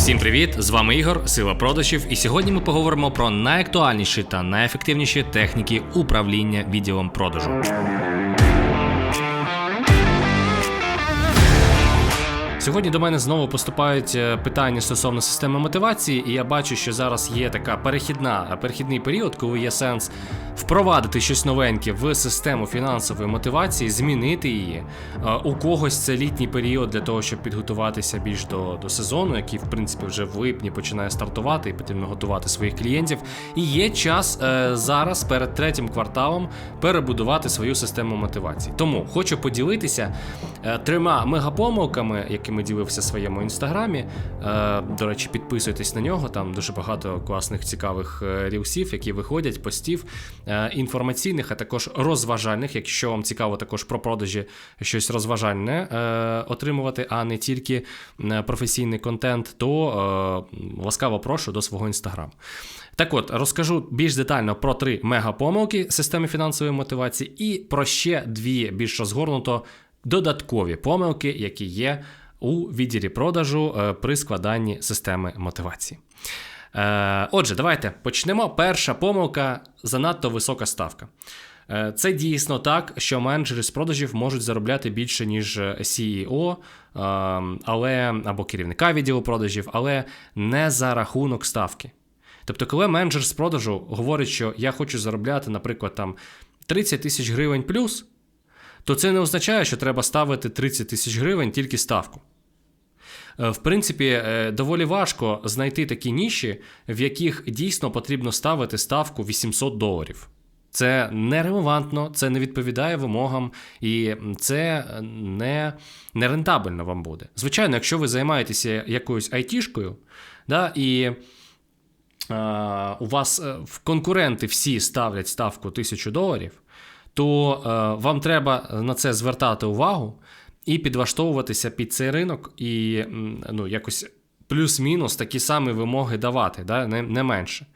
Всім привіт! З вами Ігор, Сила продажів, і сьогодні ми поговоримо про найактуальніші та найефективніші техніки управління відділом продажу. Сьогодні до мене знову поступають е, питання стосовно системи мотивації, і я бачу, що зараз є така перехідна, перехідний період, коли є сенс впровадити щось новеньке в систему фінансової мотивації, змінити її. У когось це літній період для того, щоб підготуватися більш до, до сезону, який в принципі вже в липні починає стартувати, і потрібно готувати своїх клієнтів. І є час е, зараз перед третім кварталом перебудувати свою систему мотивації. Тому хочу поділитися е, трьома мегапомилками, якими ділився в своєму інстаграмі. Е, до речі, підписуйтесь на нього. Там дуже багато класних цікавих е, рілсів, які виходять, постів інформаційних, а також розважальних. Якщо вам цікаво також про продажі щось розважальне е, отримувати, а не тільки е, професійний контент, то е, ласкаво прошу до свого інстаграму. Так от, розкажу більш детально про три мегапомилки системи фінансової мотивації і про ще дві більш розгорнуто додаткові помилки, які є у відділі продажу е, при складанні системи мотивації. Е, Отже, давайте почнемо. Перша помилка занадто висока ставка. Е, Це дійсно так, що менеджери з продажів можуть заробляти більше, ніж CEO, е, але або керівника відділу продажів, але не за рахунок ставки. Тобто, коли менеджер з продажу говорить, що я хочу заробляти, наприклад, там 30 тисяч гривень плюс, то це не означає, що треба ставити 30 тисяч гривень тільки ставку. Е, В принципі, е, доволі важко знайти такі ніші, в яких дійсно потрібно ставити ставку 800 доларів. Це нерелевантно, це не відповідає вимогам, і це не, не рентабельно вам буде. Звичайно, якщо ви займаєтеся якоюсь айтішкою, да, і е, у вас е, в конкуренти всі ставлять ставку 1000 доларів, то е, вам треба на це звертати увагу і підлаштовуватися під цей ринок, і ну, якось плюс-мінус такі самі вимоги давати, да, не, не менше.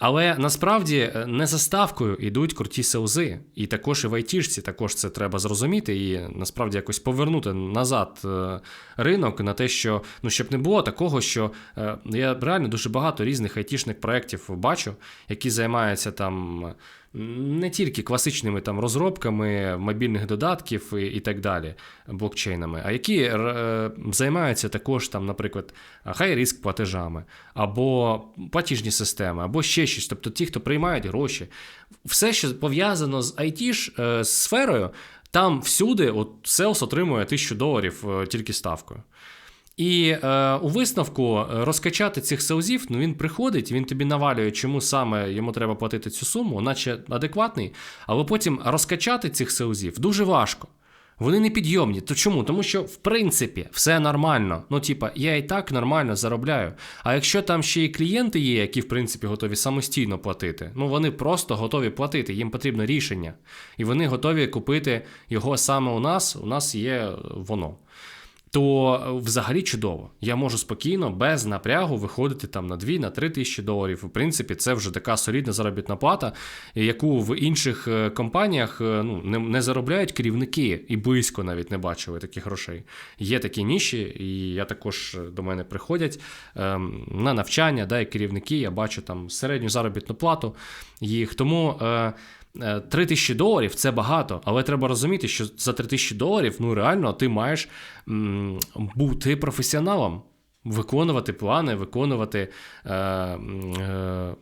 Але насправді е, не за ставкою йдуть круті селзи, і також і в айтішці також це треба зрозуміти і насправді якось повернути назад е, ринок на те, що ну щоб не було такого, що е, я реально дуже багато різних айтішних проєктів бачу, які займаються там не тільки класичними там розробками мобільних додатків і, і так далі, блокчейнами, а які е, займаються також там, наприклад, хай-риск платежами, або платіжні системи, або ще щось. Тобто ті, хто приймають гроші, все, що пов'язано з it е, сферою, там всюди от Селс отримує 1000 доларів е, тільки ставкою. І е, у висновку е, розкачати цих селзів, ну він приходить, він тобі навалює, чому саме йому треба платити цю суму, наче адекватний, але потім розкачати цих селзів дуже важко. Вони не підйомні. То чому? Тому що, в принципі, все нормально. Ну, типа, я і так нормально заробляю. А якщо там ще і клієнти є, які, в принципі, готові самостійно платити, ну вони просто готові платити, їм потрібно рішення. І вони готові купити його саме у нас, у нас є воно то е, взагалі чудово. Я можу спокійно, без напрягу виходити там на 2 на 3 тисячі доларів. В принципі, це вже така солідна заробітна плата, яку в інших е, компаніях е, ну, не, не заробляють керівники і близько навіть не бачили таких грошей. Є такі ніші, і я також до мене приходять ем, на навчання, да, і керівники. Я бачу там середню заробітну плату їх. Тому. Е, 3 тисячі доларів це багато, але треба розуміти, що за 3 тисячі доларів ну реально ти маєш м, бути професіоналом. Виконувати плани, виконувати е, е,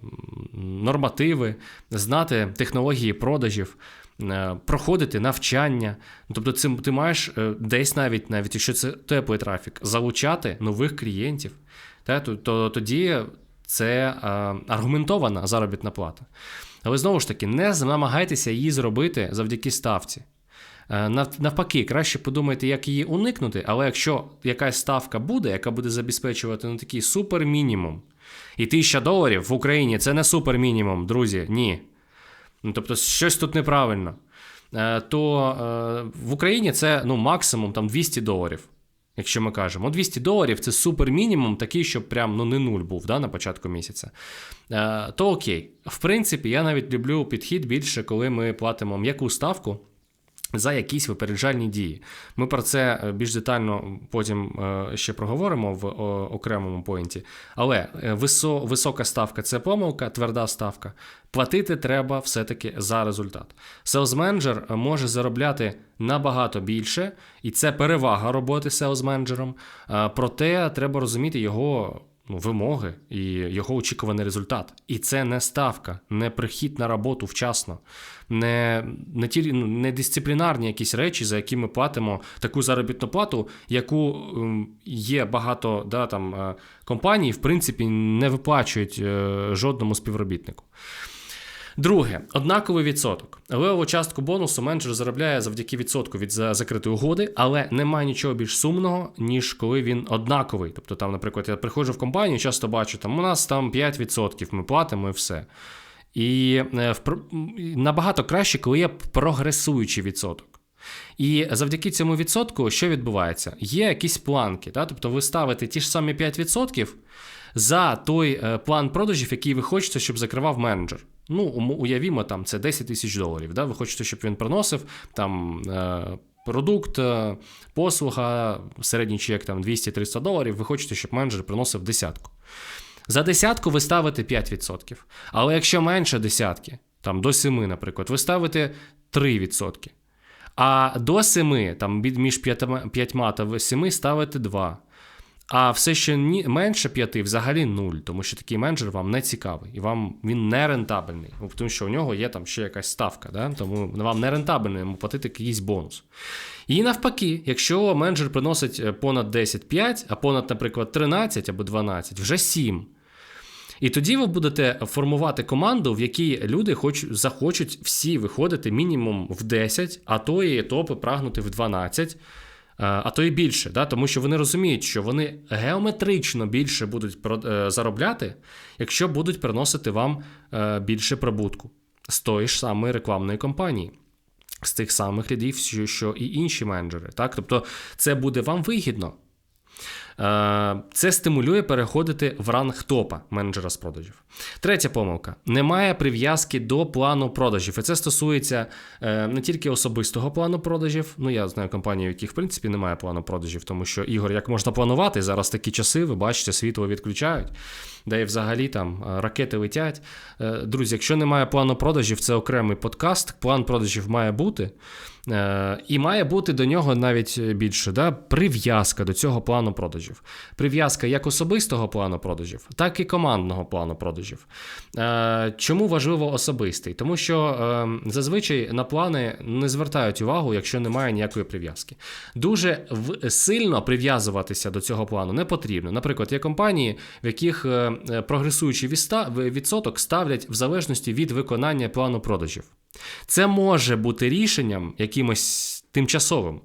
нормативи, знати технології продажів, е, проходити навчання. Тобто, цим ти маєш е, десь навіть, навіть якщо це теплий трафік, залучати нових клієнтів. Та, то, то, тоді це е, аргументована заробітна плата. Але знову ж таки, не намагайтеся її зробити завдяки ставці. Е, навпаки, краще подумайте, як її уникнути, але якщо якась ставка буде, яка буде забезпечувати ну, такий супермінімум, і тисяча доларів в Україні це не супермінімум, друзі, ні. Ну, Тобто, щось тут неправильно. Е, то в Україні це ну, максимум там, 200 доларів. Якщо ми кажемо, 200 доларів це супер мінімум, такий, щоб прям ну не нуль був да, на початку місяця. Е, то окей. В принципі, я навіть люблю підхід більше, коли ми платимо м'яку ставку. За якісь випереджальні дії. Ми про це е, більш детально потім е, ще проговоримо в окремому поінті. Але е, висока ставка це помилка, тверда ставка. Платити треба все-таки за результат. Селс-менеджер може заробляти набагато більше, і це перевага роботи селс-менеджером. Проте треба розуміти його ну, вимоги і його очікуваний результат. І це не ставка, не прихід на роботу вчасно, не не, ті, ну, не дисциплінарні якісь речі, за які ми платимо таку заробітну плату, яку ем, є багато да, там, е, компаній, в принципі, не виплачують е, жодному співробітнику. Друге, однаковий відсоток. Левову частку бонусу менеджер заробляє завдяки відсотку від закритої угоди, але немає нічого більш сумного, ніж коли він однаковий. Тобто, там, наприклад, я приходжу в компанію, часто бачу, там у нас там 5%, ми платимо і все. І е, набагато краще, коли є прогресуючий відсоток. І завдяки цьому відсотку, що відбувається? Є якісь планки. Да? Тобто ви ставите ті ж самі 5% за той е, план продажів, який ви хочете, щоб закривав менеджер. Ну, уявімо, там це 10 тисяч доларів. Да? Ви хочете, щоб він приносив там. Е, продукт, е, послуга, середній чек там 200-300 доларів, ви хочете, щоб менеджер приносив десятку. За десятку ви ставите 5%. Але якщо менше десятки, там до 7, наприклад, ви ставите 3%. А до 7, там між 5 та 7 ставите 2. А все, що менше 5, взагалі нуль, тому що такий менеджер вам не цікавий і вам він не рентабельний, ну, тому що у нього є там ще якась ставка, да? тому вам не рентабельно йому платити якийсь бонус. І навпаки, якщо менеджер приносить е, понад 10-5, а понад, наприклад, 13 або 12, вже 7. І тоді ви будете формувати команду, в якій люди хоч, захочуть всі виходити мінімум в 10, а то і топи прагнути в 12. Е, а то і більше, да? тому що вони розуміють, що вони геометрично більше будуть е, заробляти, якщо будуть приносити вам е, більше прибутку з тої ж самої рекламної кампанії. З тих самих лідів, що і інші менеджери. Так? Тобто це буде вам вигідно. Е, це стимулює переходити в ранг топа менеджера з продажів. Третя помилка: немає прив'язки до плану продажів. І це стосується е, не тільки особистого плану продажів. Ну, я знаю компанії, в яких в принципі немає плану продажів, тому що ігор, як можна планувати, зараз такі часи, ви бачите, світло відключають, де і взагалі там е, ракети летять. Друзі, якщо немає плану продажів, це окремий подкаст. План продажів має бути. І має бути до нього навіть більше да, прив'язка до цього плану продажів. Прив'язка як особистого плану продажів, так і командного плану продажів. Е, чому важливо особистий? Тому що е, зазвичай на плани не звертають увагу, якщо немає ніякої прив'язки. Дуже сильно прив'язуватися до цього плану не потрібно. Наприклад, є компанії, в яких прогресуючий відсоток ставлять в залежності від виконання плану продажів. Це може бути рішенням якимось тимчасовим.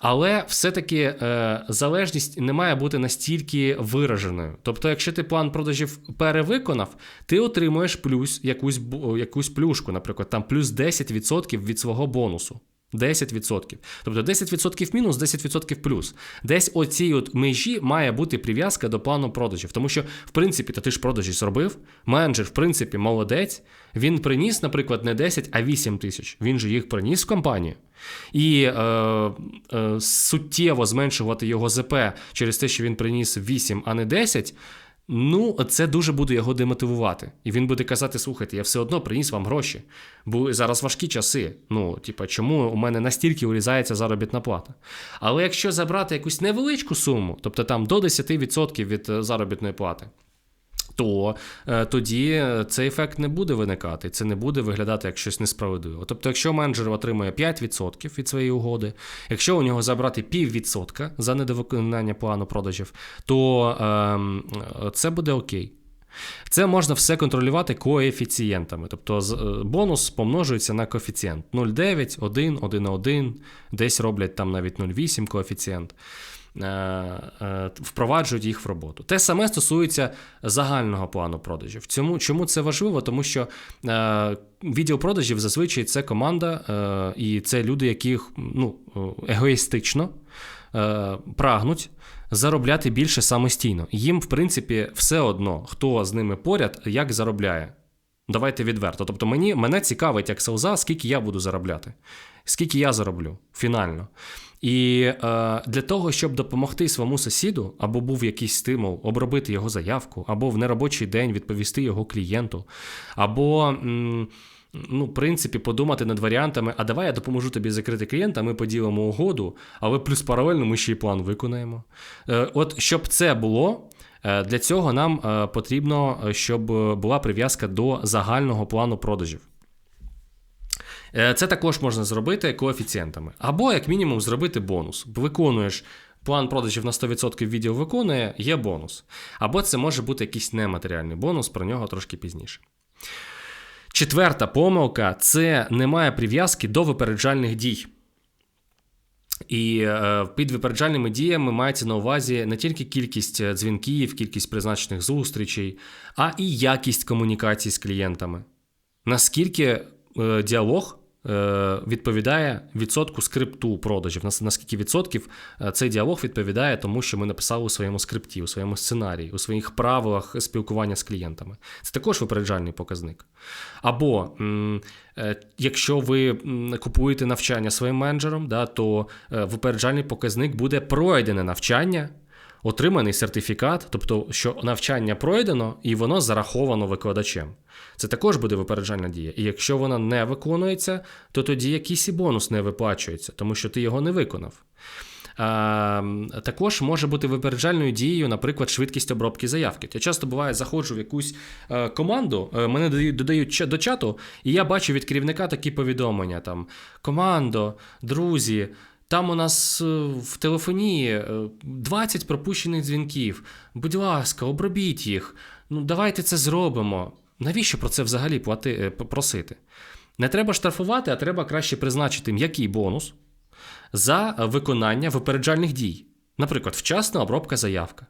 Але все-таки е, залежність не має бути настільки вираженою. Тобто, якщо ти план продажів перевиконав, ти отримуєш плюс якусь якусь плюшку, наприклад, там плюс 10% від свого бонусу. 10%. Тобто 10% мінус, 10% плюс. Десь оцій от межі має бути прив'язка до плану продажів. Тому що, в принципі, та ти ж продажі зробив. Менеджер, в принципі, молодець. Він приніс, наприклад, не 10, а 8 тисяч. Він же їх приніс в компанію. І е, е, суттєво зменшувати його ЗП через те, що він приніс 8, а не 10. Ну, це дуже буде його демотивувати. І він буде казати: слухайте, я все одно приніс вам гроші, бо зараз важкі часи. Ну, типа, чому у мене настільки урізається заробітна плата? Але якщо забрати якусь невеличку суму, тобто там до 10% від е, заробітної плати то е, тоді цей ефект не буде виникати, це не буде виглядати як щось несправедливо. Тобто, якщо менеджер отримує 5% від своєї угоди, якщо у нього забрати піввідсотка за недовиконання плану продажів, то е, це буде окей. Це можна все контролювати коефіцієнтами. Тобто е, бонус помножується на коефіцієнт 0,9, 1, 1,1, десь роблять там навіть 0,8 коефіцієнт. Е, е, впроваджують їх в роботу. Те саме стосується загального плану продажів. Чому, чому це важливо? Тому що е, відділ продажів зазвичай це команда, і це люди, яких ну, егоїстично прагнуть. Заробляти більше самостійно. Їм, в принципі, все одно, хто з ними поряд, як заробляє. Давайте відверто. Тобто мені, мене цікавить як селза, скільки я буду заробляти, скільки я зароблю фінально. І е, для того, щоб допомогти своєму сусіду, або був якийсь стимул обробити його заявку, або в неробочий день відповісти його клієнту, або. М- Ну, в принципі, подумати над варіантами, а давай я допоможу тобі закрити клієнта, ми поділимо угоду, але плюс паралельно ми ще й план виконаємо. Е, От щоб це було, для цього нам е, потрібно, е, щоб була прив'язка до загального плану продажів. Е, Це також можна зробити коефіцієнтами. Або, як мінімум, зробити бонус. Виконуєш план продажів на 100% відділ виконує, є бонус. Або це може бути якийсь нематеріальний бонус, про нього трошки пізніше. Четверта помилка це немає прив'язки до випереджальних дій. І е, під випереджальними діями мається на увазі не тільки кількість е, дзвінків, кількість призначених зустрічей, а і якість комунікації з клієнтами. Наскільки е, діалог відповідає відсотку скрипту продажів, наскільки відсотків е, цей діалог відповідає тому, що ми написали у своєму скрипті, у своєму сценарії, у своїх правилах спілкування з клієнтами. Це також випереджальний показник. Або е, якщо ви купуєте навчання своїм менеджером, да, то е, випереджальний показник буде пройдене навчання. Отриманий сертифікат, тобто, що навчання пройдено і воно зараховано викладачем. Це також буде випереджальна дія. І якщо вона не виконується, то тоді якийсь і бонус не виплачується, тому що ти його не виконав. А, також може бути випереджальною дією, наприклад, швидкість обробки заявки. Я часто буває, заходжу в якусь е, команду, е, мене додають, до чату, і я бачу від керівника такі повідомлення: там командо, друзі. Там у нас е, в телефонії е, 20 пропущених дзвінків. Будь ласка, обробіть їх. Ну, давайте це зробимо. Навіщо про це взагалі плати, е, просити? Не треба штрафувати, а треба краще призначити м'який бонус за виконання випереджальних дій. Наприклад, вчасна обробка заявка.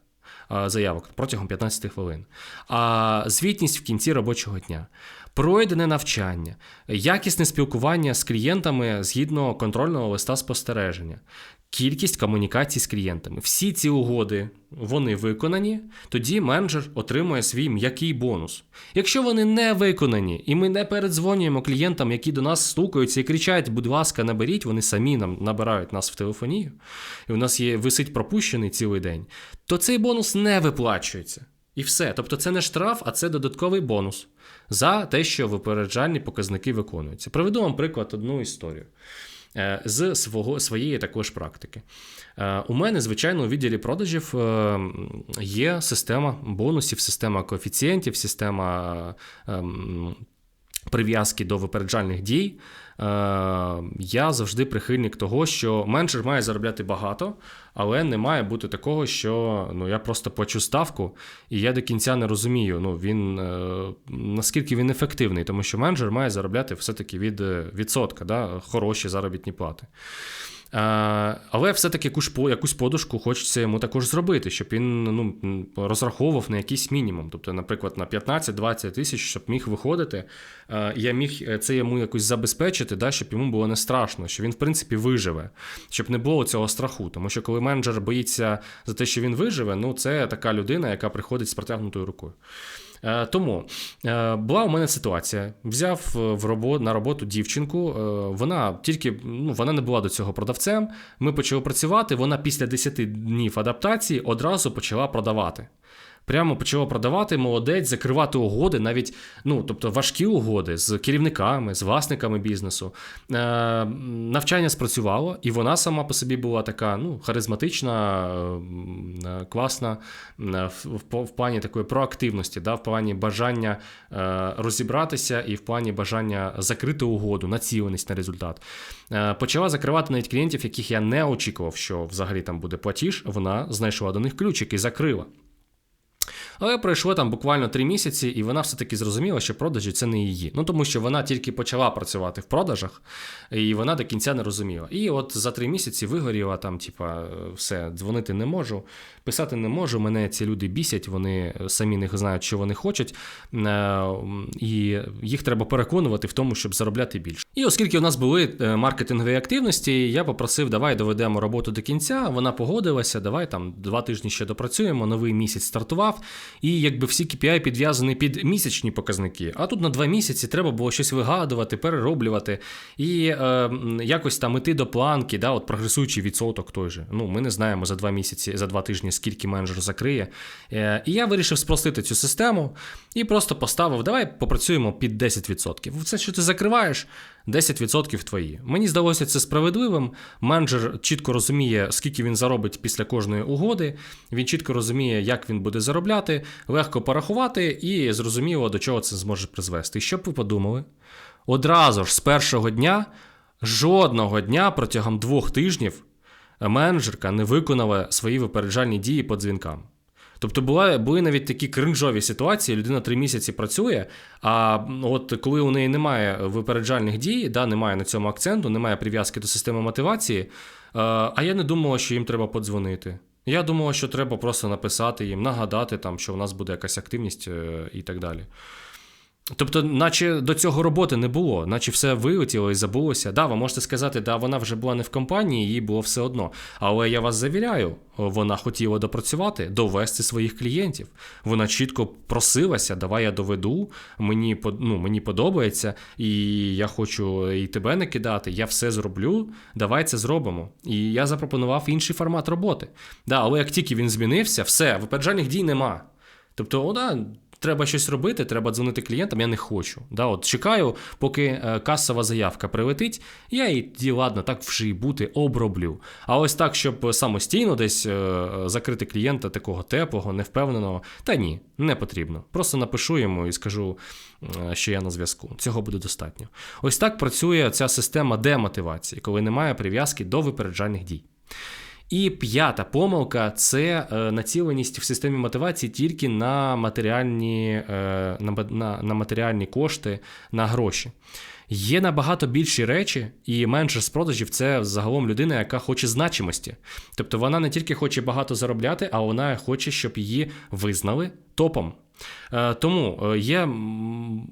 Заявок протягом 15 хвилин, а звітність в кінці робочого дня, пройдене навчання, якісне спілкування з клієнтами згідно контрольного листа спостереження, кількість комунікацій з клієнтами. Всі ці угоди вони виконані, тоді менеджер отримує свій м'який бонус. Якщо вони не виконані, і ми не передзвонюємо клієнтам, які до нас стукаються і кричать, будь ласка, наберіть, вони самі нам набирають нас в телефонію, і у нас є висить пропущений цілий день, то цей бонус не виплачується. І все. Тобто це не штраф, а це додатковий бонус за те, що випереджальні показники виконуються. Приведу вам приклад одну історію. Е, З свого, своєї також практики. Е, У мене, звичайно, у відділі продажів е, є система бонусів, система коефіцієнтів, система прив'язки до випереджальних дій. Е, Я завжди прихильник того, що менеджер має заробляти багато, але не має бути такого, що ну, я просто плачу ставку, і я до кінця не розумію, ну, він, е, наскільки він ефективний, тому що менеджер має заробляти все-таки від е, відсотка, да, хороші заробітні плати. Е, Але все-таки якусь, подушку хочеться йому також зробити, щоб він ну, розраховував на якийсь мінімум. Тобто, наприклад, на 15-20 тисяч, щоб міг виходити, е, я міг е, це йому якось забезпечити, да, щоб йому було не страшно, що він, в принципі, виживе, щоб не було цього страху. Тому що коли менеджер боїться за те, що він виживе, ну це така людина, яка приходить з протягнутою рукою. Е, Тому е, була у мене ситуація. Взяв е, в робот, на роботу дівчинку. Вона тільки ну, вона не була до цього продавцем. Ми почали працювати. Вона після 10 днів адаптації одразу почала продавати. Прямо почала продавати, молодець, закривати угоди, навіть ну, тобто важкі угоди з керівниками, з власниками бізнесу. Е, навчання спрацювало, і вона сама по собі була така ну, харизматична, е, класна е, в, в, в плані такої проактивності, да, в плані бажання е, розібратися і в плані бажання закрити угоду, націленість на результат. Е, почала закривати навіть клієнтів, яких я не очікував, що взагалі там буде платіж. Вона знайшла до них ключик і закрила. Але пройшло там буквально три місяці, і вона все-таки зрозуміла, що продажі це не її. Ну тому що вона тільки почала працювати в продажах, і вона до кінця не розуміла. І от за три місяці вигоріла там, типа, все, дзвонити не можу, писати не можу. Мене ці люди бісять, вони самі не знають, що вони хочуть, е, і їх треба переконувати в тому, щоб заробляти більше. І оскільки у нас були е, маркетингові активності, я попросив, давай доведемо роботу до кінця. Вона погодилася, давай там два тижні ще допрацюємо. Новий місяць стартував. І якби всі KPI підв'язані під місячні показники. А тут на два місяці треба було щось вигадувати, перероблювати і е, якось там іти до планки, да, от прогресуючий відсоток той же. Ну, ми не знаємо за два місяці, за два тижні, скільки менеджер закриє. Е, і я вирішив спростити цю систему і просто поставив: давай попрацюємо під 10%. Це, що ти закриваєш, 10% твої. Мені здалося це справедливим. Менеджер чітко розуміє, скільки він заробить після кожної угоди. Він чітко розуміє, як він буде заробляти, легко порахувати, і зрозуміло, до чого це зможе призвести. І що б ви подумали? Одразу ж з першого дня, жодного дня протягом двох тижнів менеджерка не виконала свої випереджальні дії по дзвінкам. Тобто була, були навіть такі кринжові ситуації, людина три місяці працює, а от коли у неї немає випереджальних дій, да, немає на цьому акценту, немає прив'язки до системи мотивації, е, а я не думала, що їм треба подзвонити. Я думала, що треба просто написати їм, нагадати, там, що в нас буде якась активність е, і так далі. Тобто, наче до цього роботи не було, наче все вилетіло і забулося. Да, ви можете сказати, да, вона вже була не в компанії, їй було все одно. Але я вас завіряю, вона хотіла допрацювати, довести своїх клієнтів. Вона чітко просилася, давай я доведу, мені, ну, мені подобається, і я хочу і тебе не кидати, я все зроблю, давай це зробимо. І я запропонував інший формат роботи. Да, але як тільки він змінився, все, випереджальних дій нема. Тобто, о, да, треба щось робити, треба дзвонити клієнтам, я не хочу. Да, от чекаю, поки е, касова заявка прилетить, я її ладно, так вже і бути, оброблю. А ось так, щоб самостійно десь е, закрити клієнта такого теплого, невпевненого, та ні, не потрібно. Просто напишу йому і скажу, е, що я на зв'язку. Цього буде достатньо. Ось так працює ця система демотивації, коли немає прив'язки до випереджальних дій. І п'ята помилка це е, націленість в системі мотивації тільки на матеріальні, е, на, на, на матеріальні кошти, на гроші. Є набагато більші речі, і менеджер з продажів це загалом людина, яка хоче значимості. Тобто вона не тільки хоче багато заробляти, а вона хоче, щоб її визнали топом. Е, Тому є,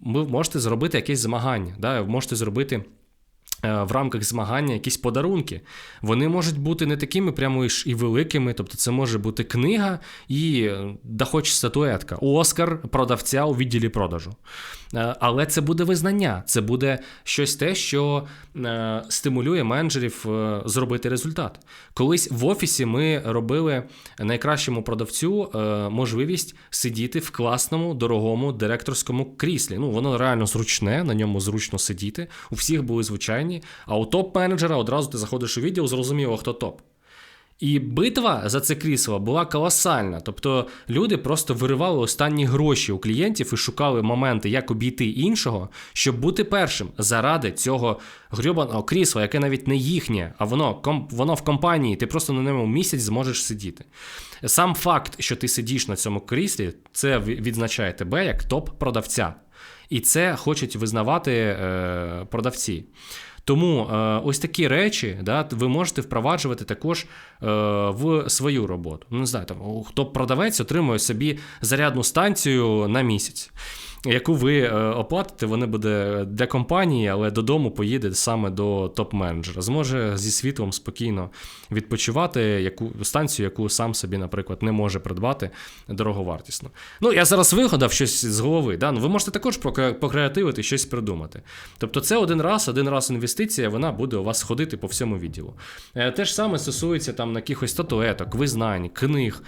ви можете зробити якесь змагання, да? можете зробити в рамках змагання якісь подарунки. Вони можуть бути не такими прямо і великими, тобто це може бути книга і е, да хоч статуетка. Оскар продавця у відділі продажу. Е, Але це буде визнання, це буде щось те, що е, стимулює менеджерів е, зробити результат. Колись в офісі ми робили найкращому продавцю можливість сидіти в класному, дорогому директорському кріслі. Ну, воно реально зручне, на ньому зручно сидіти. У всіх були звичайні. А у топ-менеджера одразу ти заходиш у відділ, зрозуміло, хто топ. І битва за це крісло була колосальна. Тобто люди просто виривали останні гроші у клієнтів і шукали моменти, як обійти іншого, щоб бути першим заради цього грьобаного крісла, яке навіть не їхнє, а воно, ком, воно в компанії, ти просто на ньому місяць зможеш сидіти. Сам факт, що ти сидиш на цьому кріслі, це ві- відзначає тебе як топ-продавця. І це хочуть визнавати е, продавці. Тому е, ось такі речі да, ви можете впроваджувати також е, в свою роботу. Ну, не знаю, там, хто продавець отримує собі зарядну станцію на місяць, яку ви е, оплатите, вона буде для компанії, але додому поїде саме до топ-менеджера. Зможе зі світлом спокійно відпочивати яку станцію, яку сам собі, наприклад, не може придбати дороговартісно. Ну, я зараз вигадав щось з голови. Да? Ну, ви можете також покре- покреативити, щось придумати. Тобто, це один раз, один раз інвестиція, вона буде у вас ходити по всьому відділу. Е, Те ж саме стосується там якихось статуеток, визнань, книг,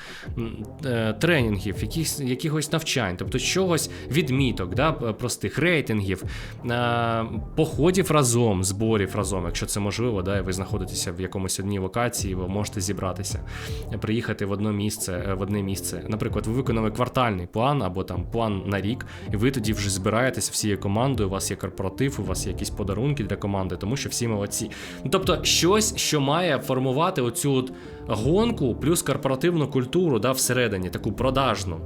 е, тренінгів, якихось, навчань, тобто чогось відміток, да, простих рейтингів, походів разом, зборів разом, якщо це можливо, да, і ви знаходитеся в якомусь одній локації, ви можете зібратися, приїхати в одне місце, е, в одне місце. Наприклад, ви виконали квартальний план або там план на рік, і ви тоді вже збираєтеся всією командою, у вас є корпоратив, у вас є якісь подарунки для команди, тому що всі молодці. Ну, тобто, щось, що має формувати оцю от гонку, плюс корпоративну культуру да, всередині, таку продажну,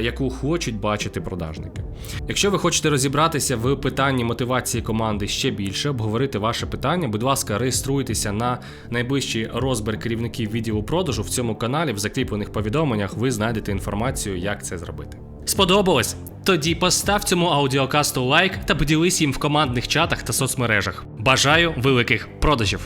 яку хочуть бачити продажники. Якщо ви хочете розібратися в питанні мотивації команди ще більше, обговорити ваше питання, будь ласка, реєструйтеся на найближчий розбір керівників відділу продажу в цьому каналі. В закріплених повідомленнях ви знайдете інформацію, як це зробити. Сподобалось? Тоді постав цьому аудіокасту лайк та поділись їм в командних чатах та соцмережах. Бажаю великих продажів!